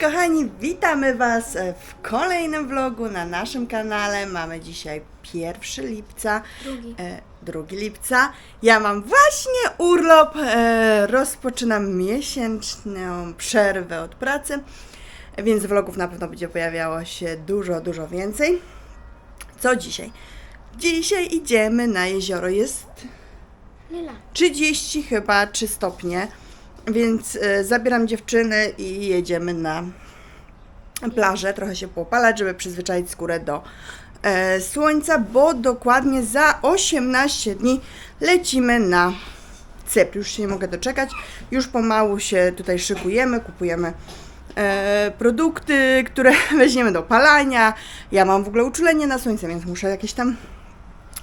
Kochani, witamy Was w kolejnym vlogu na naszym kanale. Mamy dzisiaj 1 lipca, Drugi. e, 2 lipca. Ja mam właśnie urlop, e, rozpoczynam miesięczną przerwę od pracy, więc vlogów na pewno będzie pojawiało się dużo, dużo więcej. Co dzisiaj? Dzisiaj idziemy na jezioro. Jest Lila. 30 chyba 3 stopnie, więc e, zabieram dziewczyny i jedziemy na plażę, trochę się popalać, żeby przyzwyczaić skórę do e, słońca, bo dokładnie za 18 dni lecimy na Cypr. Już się nie mogę doczekać, już pomału się tutaj szykujemy, kupujemy e, produkty, które weźmiemy do palania. Ja mam w ogóle uczulenie na słońce, więc muszę jakieś tam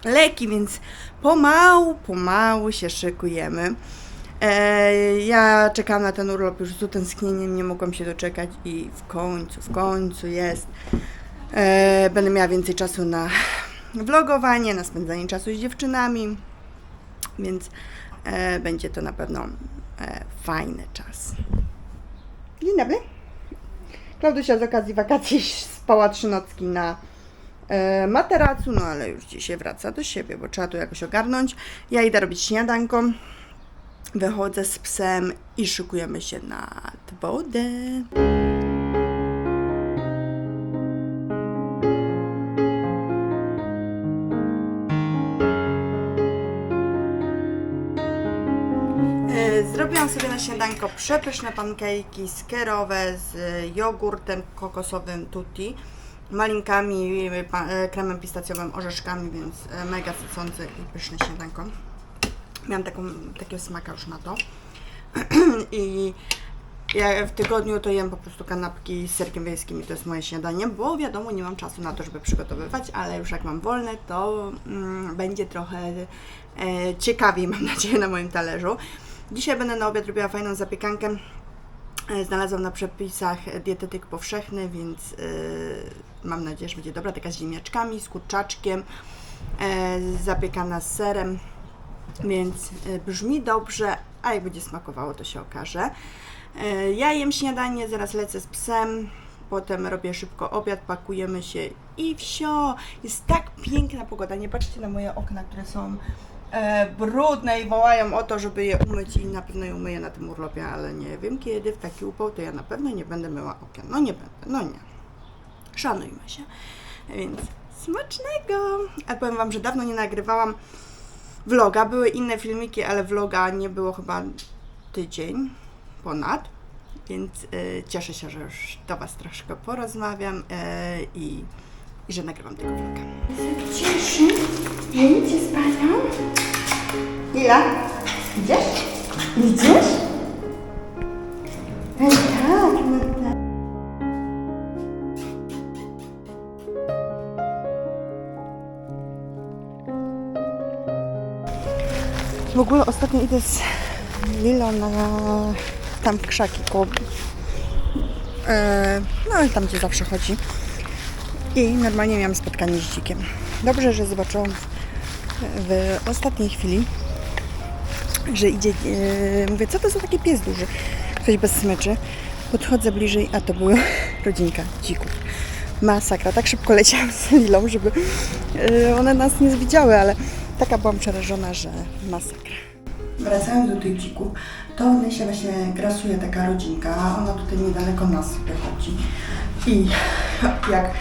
leki, więc pomału, pomału się szykujemy. E, ja czekam na ten urlop już z utęsknieniem, nie mogłam się doczekać i w końcu, w końcu jest. E, będę miała więcej czasu na vlogowanie, na spędzanie czasu z dziewczynami, więc e, będzie to na pewno fajny czas. Dzień dobry. Klaudusia z okazji wakacji spała trzy nocki na materacu, no ale już dzisiaj wraca do siebie, bo trzeba to jakoś ogarnąć. Ja idę robić śniadanko, wychodzę z psem i szykujemy się nad wodę. E, Zrobiłam sobie na śniadanko przepyszne pankejki skierowe z jogurtem kokosowym tutti, malinkami, e, kremem pistacjowym, orzeszkami, więc e, mega sycące i pyszne śniadanko. Miałam taką, takiego smaka już na to. I ja w tygodniu to jem po prostu kanapki z serkiem wiejskim i to jest moje śniadanie, bo wiadomo, nie mam czasu na to, żeby przygotowywać, ale już jak mam wolne, to mm, będzie trochę e, ciekawiej, mam nadzieję, na moim talerzu. Dzisiaj będę na obiad robiła fajną zapiekankę. E, Znalazłam na przepisach dietetyk powszechny, więc e, mam nadzieję, że będzie dobra. Taka z ziemniaczkami, z kurczaczkiem, e, zapiekana z serem, więc e, brzmi dobrze, a jak będzie smakowało, to się okaże. E, Ja jem śniadanie, zaraz lecę z psem, potem robię szybko obiad, pakujemy się i wsio. Jest tak piękna pogoda. Nie patrzcie na moje okna, które są e, brudne i wołają o to, żeby je umyć i na pewno je umyję na tym urlopie, ale nie wiem kiedy, w taki upał, to ja na pewno nie będę myła okien. No nie będę, no nie. Szanujmy się. Więc smacznego! A powiem Wam, że dawno nie nagrywałam vloga. Były inne filmiki, ale vloga nie było chyba tydzień ponad. Więc y, cieszę się, że już do Was troszkę porozmawiam y, i, i że nagrywam tego vloga. Cieszy, idzie z Panią. Lila, idziesz? Idziesz? Ej, tak, no W ogóle ostatnio idę z Lilą na tam krzaki koło, e, no ale tam gdzie zawsze chodzi. I normalnie miałam spotkanie z dzikiem. Dobrze, że zobaczyłam w, w ostatniej chwili, że idzie, e, mówię, co to za taki pies duży? Ktoś bez smyczy. Podchodzę bliżej, a to była rodzinka dzików. Masakra. Tak szybko leciałam z Lilą, żeby e, one nas nie widziały, ale taka byłam przerażona, że masakra. Wracając do tych dzików, to w lesie właśnie grasuje taka rodzinka, ona tutaj niedaleko nas sobie chodzi. I jak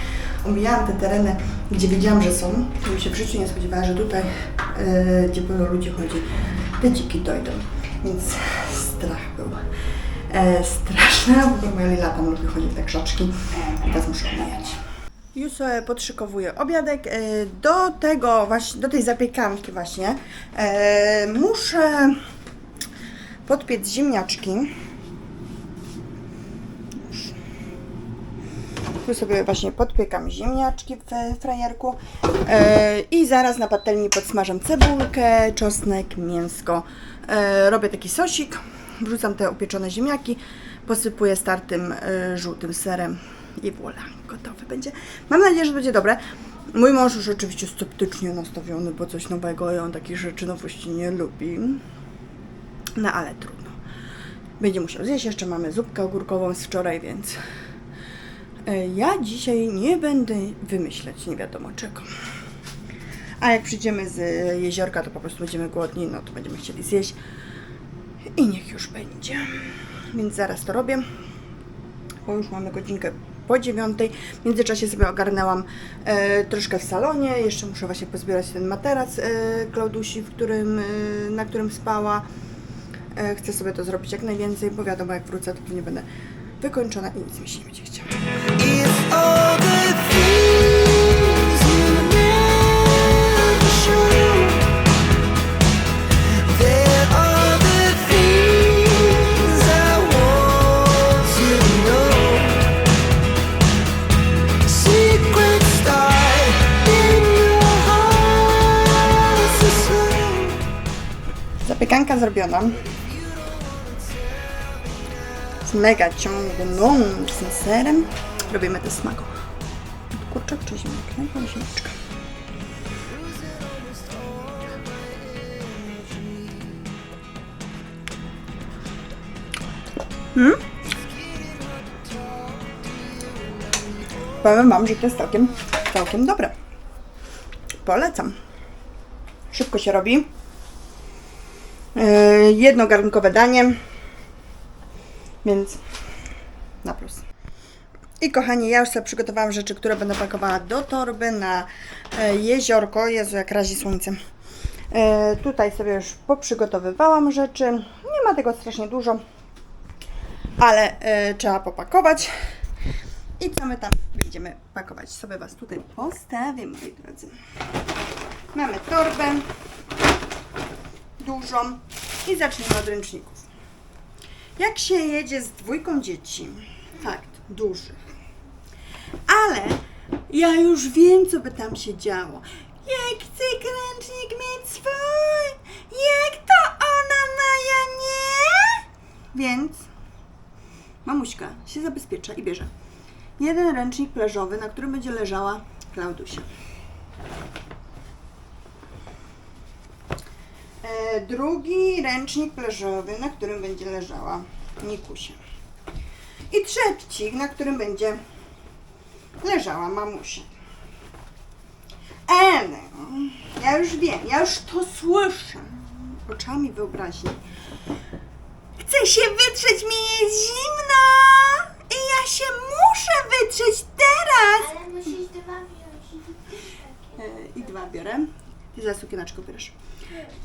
omijałam te tereny, gdzie wiedziałam, że są, to bym się w życiu nie spodziewała, że tutaj, e, gdzie pełno ludzi chodzi, te dziki dojdą. Więc strach był e, straszny, bo moja Lila tam lubi chodzić te krzaczki teraz muszę omijać. Już sobie podszykowuję obiadek. E, Do tego właśnie, do tej zapiekanki właśnie e, muszę podpiec ziemniaczki. Tu sobie właśnie podpiekam ziemniaczki w frajerku e, i zaraz na patelni podsmażam cebulkę, czosnek, mięsko. Robię taki sosik, wrzucam te upieczone ziemniaki, posypuję startym żółtym serem i voilà, gotowe będzie. Mam nadzieję, że będzie dobre. Mój mąż już oczywiście sceptycznie nastawiony, bo coś nowego i on takich rzeczy nowości nie lubi. No ale trudno. będzie musiał zjeść. Jeszcze mamy zupkę ogórkową z wczoraj, więc e, ja dzisiaj nie będę wymyślać nie wiadomo czego. A jak przyjdziemy z jeziorka, to po prostu będziemy głodni, no to będziemy chcieli zjeść. I niech już będzie. Więc zaraz to robię, bo już mamy godzinkę po dziewiątej. W międzyczasie sobie ogarnęłam e, troszkę w salonie. Jeszcze muszę właśnie pozbierać ten materac e, Klaudusi, w którym, e, na którym spała. E, chcę sobie to zrobić jak najwięcej, bo wiadomo, jak wrócę, to pewnie będę wykończona i nic mi się nie będzie chciało. Zrobiona. Z mega ciągnącym serem. Robimy to smaku. Kurczak czy ziemniak? Ziemniaczka. Hmm? Powiem Wam, że to jest całkiem, całkiem dobre. Polecam. Szybko się robi. Yy, jednogarnkowe danie, więc na plus. I kochani, ja już sobie przygotowałam rzeczy, które będę pakowała do torby na e, jeziorko. Jezu, jak razi słońce. E, tutaj sobie już poprzygotowywałam rzeczy. Nie ma tego strasznie dużo, ale trzeba popakować. I co my tam będziemy pakować? Sobie Was tutaj postawię, moi drodzy. Mamy torbę dużą i zacznijmy od ręczników. Jak się jedzie z dwójką dzieci, fakt, dużych, ale ja już wiem, co by tam się działo. Jak chce ręcznik mieć swój, jak to ona ma, ja nie? Więc mamuśka się zabezpiecza i bierze jeden ręcznik plażowy, na którym będzie leżała Klaudusia. Drugi ręcznik plażowy, na którym będzie leżała Nikusia. I trzeci, na którym będzie leżała mamusia. Ene, ja już wiem, ja już to słyszę. Oczami wyobraźni. Chcę się wytrzeć, mi jest zimno! I ja się muszę wytrzeć teraz! Ale musisz dwa wziąć. E, I dwa biorę. Ty za sukieneczką bierzesz.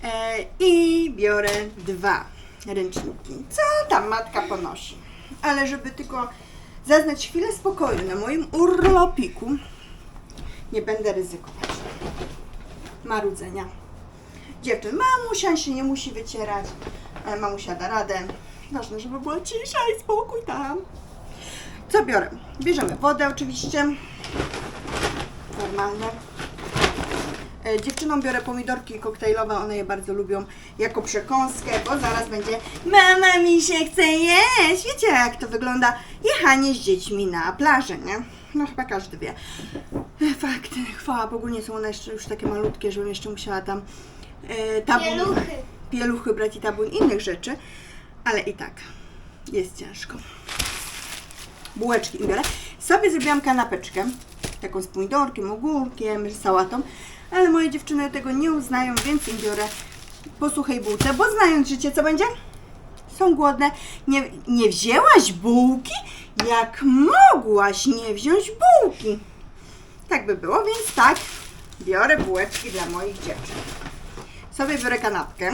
E, I biorę dwa ręczniki. Co tam matka ponosi? Ale żeby tylko zaznać chwilę spokoju na moim urlopiku, nie będę ryzykować marudzenia. Dziewczyn, mamusia się nie musi wycierać. Mamusia da radę. Ważne, żeby była cisza i spokój tam. Co biorę? Bierzemy wodę oczywiście. Normalne. E, Dziewczynom biorę pomidorki koktajlowe, one je bardzo lubią jako przekąskę, bo zaraz będzie Mama mi się chce jeść! Wiecie jak to wygląda? Jechanie z dziećmi na plażę, nie? No chyba każdy wie. E, Fakt, chwała Bogu, nie są one jeszcze już takie malutkie, żebym jeszcze musiała tam e, tabun, Pieluchy. pieluchy brać i tabun innych rzeczy, ale i tak jest ciężko. Bułeczki im biorę. Sobie zrobiłam kanapeczkę, taką z pomidorkiem, ogórkiem, sałatą, ale moje dziewczyny tego nie uznają, więc im biorę po suchej bułce, bo znając życie, co będzie? Są głodne. Nie, nie wzięłaś bułki? Jak mogłaś nie wziąć bułki? Tak by było, więc tak, biorę bułeczki dla moich dziewczyn. Sobie biorę kanapkę.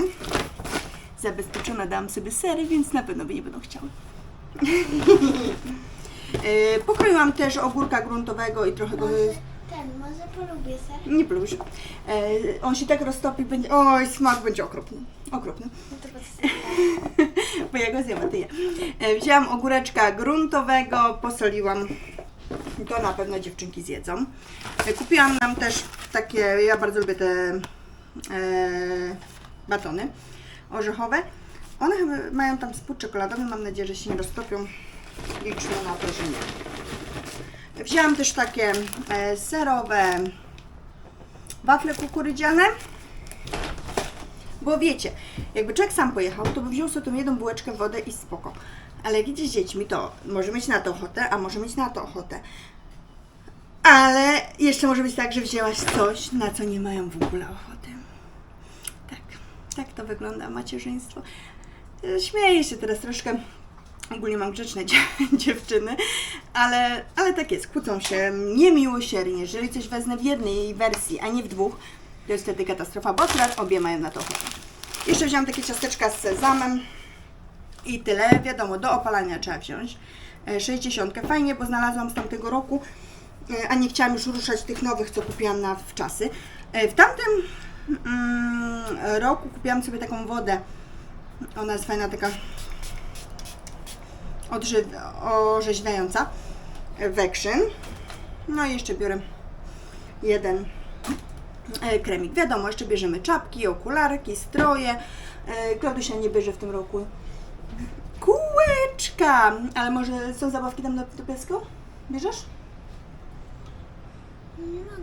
Zabezpieczone dałam sobie sery, więc na pewno by nie będą chciały. Yy, Pokroiłam też ogórka gruntowego i trochę go... Może polubię ser. Nie plusz. Yy, On się tak roztopi, będzie... Oj, smak będzie okropny. Okropny. No to podstawię. Bo ja go zjem, a ty. E, Wzięłam ogóreczka gruntowego, posoliłam. To na pewno dziewczynki zjedzą. E, Kupiłam nam też takie, ja bardzo lubię te e, batony orzechowe. One chyba mają tam spód czekoladowy, mam nadzieję, że się nie roztopią. Liczmy na to, że nie. Wzięłam też takie e, serowe wafle kukurydziane Bo wiecie, jakby człowiek sam pojechał, to by wziął sobie tą jedną bułeczkę, wodę i spoko. Ale jak idzie z dziećmi, to może mieć na to ochotę, a może mieć na to ochotę. Ale jeszcze może być tak, że wzięłaś coś, na co nie mają w ogóle ochoty. Tak, tak to wygląda macierzyństwo. E, Śmieję się teraz troszkę. Ogólnie mam grzeczne dzie- dziewczyny, ale, ale tak jest, kłócą się niemiłosiernie. Jeżeli coś wezmę w jednej wersji, a nie w dwóch, to jest wtedy katastrofa, bo akurat obie mają na to ochotę. Jeszcze wziąłam takie ciasteczka z sezamem i tyle. Wiadomo, do opalania trzeba wziąć. E, 60. Fajnie, bo znalazłam z tamtego roku, e, a nie chciałam już ruszać tych nowych, co kupiłam na wczasy. E, W tamtym mm, roku kupiłam sobie taką wodę. Ona jest fajna, taka odżyw- orzeźwiająca. e, Wekrzyn. No i jeszcze biorę jeden e, kremik. Wiadomo, jeszcze bierzemy czapki, okularki, stroje. E, Klaudusia nie bierze w tym roku kółeczka. Ale może są zabawki tam na do piesku? Bierzesz? Nie mogę,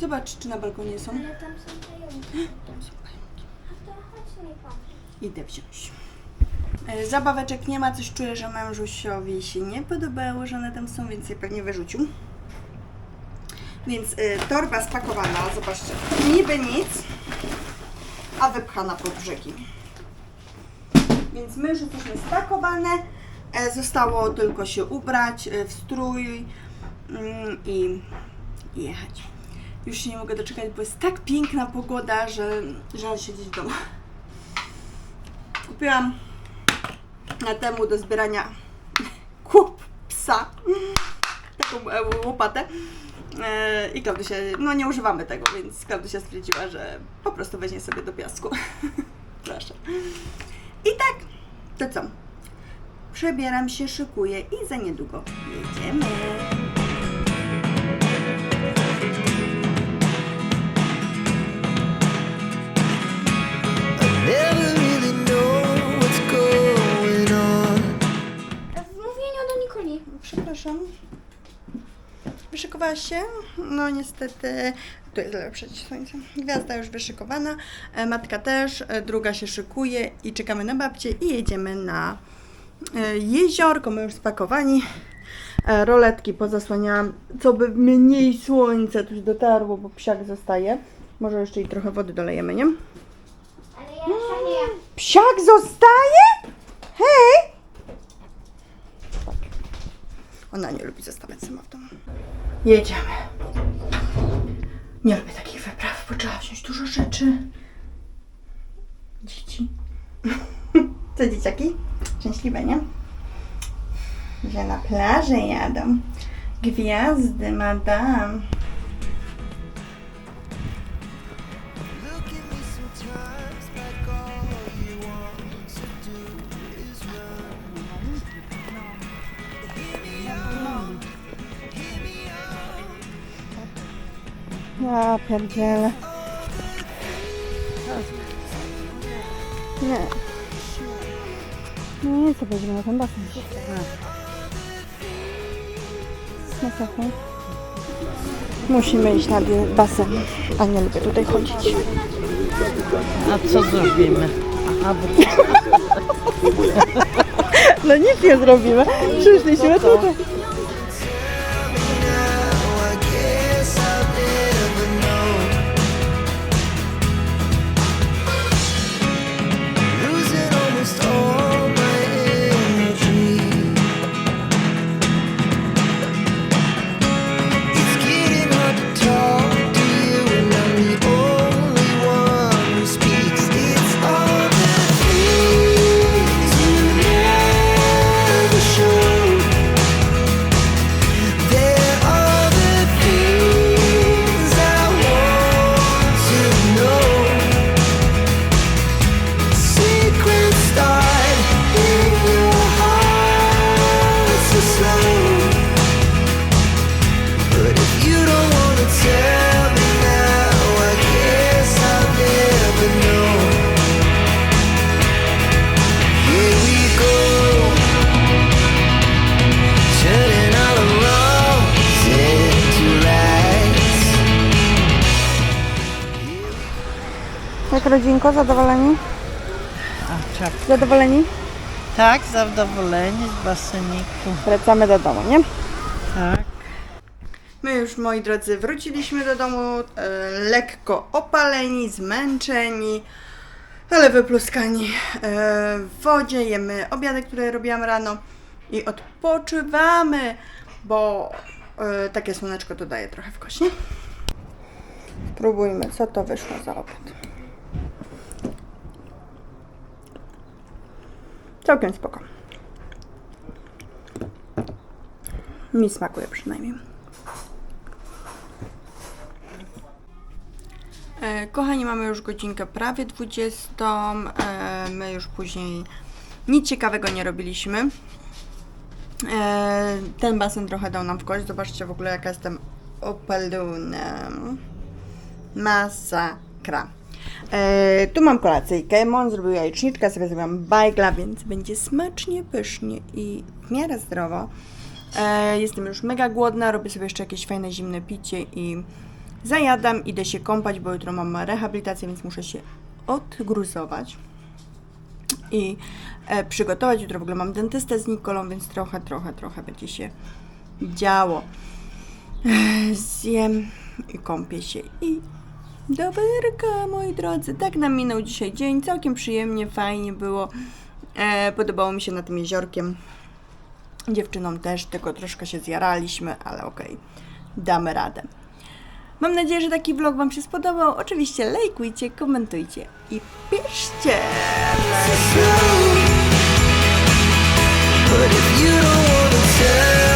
Zobacz, czy na balkonie są. ale tam są pająki. Tam są pająki. A to chodź nie patrz. Idę wziąć. E, Zabaweczek nie ma, coś czuję, że mężusiowi się nie podobało, że one tam są, więc je pewnie wyrzucił. Więc y, torba spakowana, zobaczcie, niby nic, a wypchana pod brzegi. Więc my już jesteśmy spakowane, e, zostało tylko się ubrać e, w strój mm, i i jechać. Już się nie mogę doczekać, bo jest tak piękna pogoda, że żal siedzieć w domu. Kupiłam temu do zbierania kup psa. Taką e, łopatę. E, I Klaudusia, no nie używamy tego, więc Klaudusia stwierdziła, że po prostu weźmie sobie do piasku. Proszę. I tak, to co? Przebieram się, szykuję i za niedługo jedziemy. Się? No niestety, tu jest lepsze słońce. Gwiazda już wyszykowana, e, matka też, e, druga się szykuje i czekamy na babcię i jedziemy na e, jeziorko. My już spakowani. Roletki pozasłaniałam, co by mniej słońca tu dotarło, bo psiak zostaje. Może jeszcze i trochę wody dolejemy, nie? Ale ja jeszcze nie. Psiak zostaje? Hej! Ona nie lubi zostawać sama w domu. Jedziemy. Nie lubię takich wypraw, bo trzeba wziąć dużo rzeczy. Dzieci. Co dzieciaki? Szczęśliwe, nie? Że na plażę jadą. Gwiazdy, madame. Ja pierdzielę. Nie. No nie, co będziemy na ten basen. Na Sochu. Musimy iść na basen, a nie lubię tutaj chodzić. A co zrobimy? Aha, bo No nic nie zrobimy. Przyszliśmy tutaj. Jak rodzinko, zadowoleni? A czap. Zadowoleni? Tak, zadowoleni z baseniku. Wracamy do domu, nie? Tak. My już, moi drodzy, wróciliśmy do domu e, lekko opaleni, zmęczeni, ale wypluskani e, w wodzie. Jemy obiady, które robiłam rano i odpoczywamy, bo e, takie słoneczko to daje trochę w kość, nie? Spróbujmy, co to wyszło za obiad. Całkiem spoko. Mi smakuje przynajmniej. E, Kochani, mamy już godzinkę prawie 20. E, My już później nic ciekawego nie robiliśmy. E, Ten basen trochę dał nam w kość. Zobaczcie w ogóle, jaka jestem opalona. Masakra. E, tu mam kolacyjkę. Mon zrobił jajeczniczkę, sobie zrobiłam bajgla, więc będzie smacznie, pysznie i w miarę zdrowo. E, jestem już mega głodna, robię sobie jeszcze jakieś fajne zimne picie i zajadam, idę się kąpać, bo jutro mam rehabilitację, więc muszę się odgruzować i e, przygotować. Jutro w ogóle mam dentystę z Nikolą, więc trochę, trochę, trochę będzie się działo. E, Zjem i kąpię się i Doberka, moi drodzy, tak nam minął dzisiaj dzień, całkiem przyjemnie, fajnie było, e, podobało mi się na tym jeziorkiem, dziewczynom też, tylko troszkę się zjaraliśmy, ale okej, okay, damy radę. Mam nadzieję, że taki vlog Wam się spodobał, oczywiście lajkujcie, komentujcie i piszcie! But if you don't wanna tell